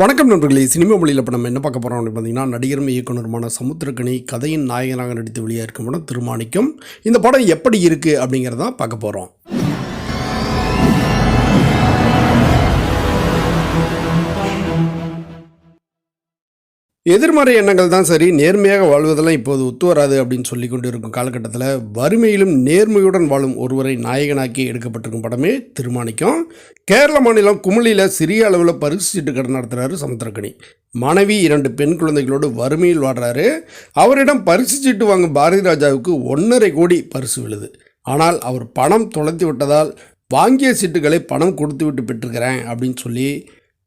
வணக்கம் நண்பர்களே சினிமா மொழியில் இப்போ நம்ம என்ன பார்க்க போகிறோம் அப்படின்னு பார்த்தீங்கன்னா நடிகரும் இயக்குனருமான சமுத்திரக்கணி கதையின் நாயகனாக நடித்து வெளியாக இருக்கும் படம் திருமாணிக்கம். இந்த படம் எப்படி இருக்குது அப்படிங்கிறதான் பார்க்க போகிறோம் எதிர்மறை எண்ணங்கள் தான் சரி நேர்மையாக வாழ்வதெல்லாம் இப்போது ஒத்து வராது அப்படின்னு சொல்லி கொண்டு இருக்கும் காலகட்டத்தில் வறுமையிலும் நேர்மையுடன் வாழும் ஒருவரை நாயகனாக்கி எடுக்கப்பட்டிருக்கும் படமே திருமாணிக்கம். கேரள மாநிலம் குமளியில் சிறிய அளவில் பரிசு சீட்டு கடை நடத்துகிறாரு சமுத்திரக்கணி மனைவி இரண்டு பெண் குழந்தைகளோடு வறுமையில் வாடுறாரு அவரிடம் பரிசு சீட்டு வாங்கும் பாரதி ராஜாவுக்கு ஒன்றரை கோடி பரிசு விழுது. ஆனால் அவர் பணம் தொலைத்து விட்டதால் வாங்கிய சீட்டுகளை பணம் கொடுத்து விட்டு பெற்றுக்கிறேன் அப்படின்னு சொல்லி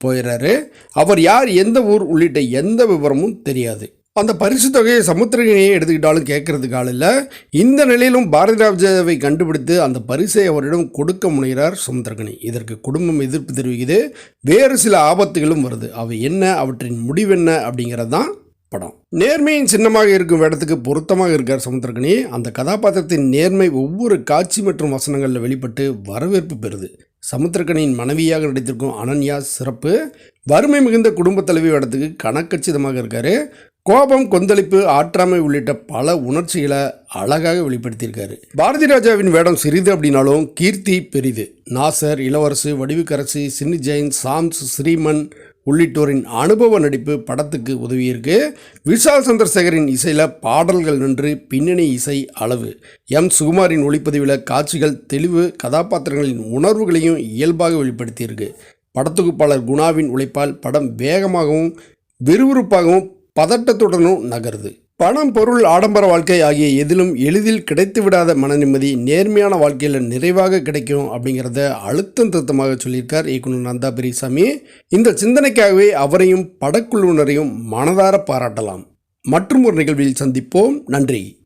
போயிடுறாரு அவர் யார் எந்த ஊர் உள்ளிட்ட எந்த விவரமும் தெரியாது. அந்த பரிசு தொகையை சமுத்திரகனியை எடுத்துக்கிட்டாலும் கேட்கறதுக்கு ஆள் இல்லை. இந்த நிலையிலும் பாரதி ராஜாவை கண்டுபிடித்து அந்த பரிசை அவரிடம் கொடுக்க முனைகிறார் சமுத்திரகனி. இதற்கு குடும்பம் எதிர்ப்பு தெரிவிக்குது. வேறு சில ஆபத்துகளும் வருது. அவை என்ன அவற்றின் முடிவென்ன அப்படிங்கிறது தான் படம். நேர்மையின் சின்னமாக இருக்கும் இடத்துக்கு பொருத்தமாக இருக்கார் சமுத்திரகனி. அந்த கதாபாத்திரத்தின் நேர்மை ஒவ்வொரு காட்சி மற்றும் வசனங்களில் வெளிப்பட்டு வரவேற்பு பெறுது. சமுத்திரக்கனியின் மனைவியாக நடித்திருக்கும் அனன்யா சிறப்பு. வறுமை மிகுந்த குடும்ப தலைவி இடத்துக்கு கணக்கச்சிதமாக இருக்காரு. கோபம் கொந்தளிப்பு ஆற்றாமை உள்ளிட்ட பல உணர்ச்சிகளை அழகாக வெளிப்படுத்தியிருக்காரு. பாரதி ராஜாவின் வேடம் சிறிது அப்படின்னாலும் கீர்த்தி பெரிது. நாசர் இளவரசு வடிவுக்கரசி சின்னி ஜெயின் சாம்ஸ் ஸ்ரீமன் உள்ளிட்டோரின் அனுபவ நடிப்பு படத்துக்கு உதவியிருக்கு. விஷால் சந்திரசேகரின் இசையில் பாடல்கள் நின்று பின்னணி இசை அளவு. எம். சுகுமாரின் ஒளிப்பதிவில் காட்சிகள் தெளிவு கதாபாத்திரங்களின் உணர்வுகளையும் இயல்பாக வெளிப்படுத்தியிருக்கு. படத்தொகுப்பாளர் குணாவின் உழைப்பால் படம் வேகமாகவும் விறுவிறுப்பாகவும் பதட்டத்துடனும் நகருது. பணம் பொருள் ஆடம்பர வாழ்க்கை ஆகிய எதிலும் எளிதில் கிடைத்துவிடாத மன நிம்மதி நேர்மையான வாழ்க்கையில் நிறைவாக கிடைக்கும் அப்படிங்கிறத அழுத்தம் திருத்தமாக சொல்லியிருக்கார் இயக்குனர் நந்தா பெரியசாமி இந்த சிந்தனைக்காகவே அவரையும் படக்குழுவினரையும் மனதார பாராட்டலாம். மற்றும் ஒரு நிகழ்வில் சந்திப்போம். நன்றி.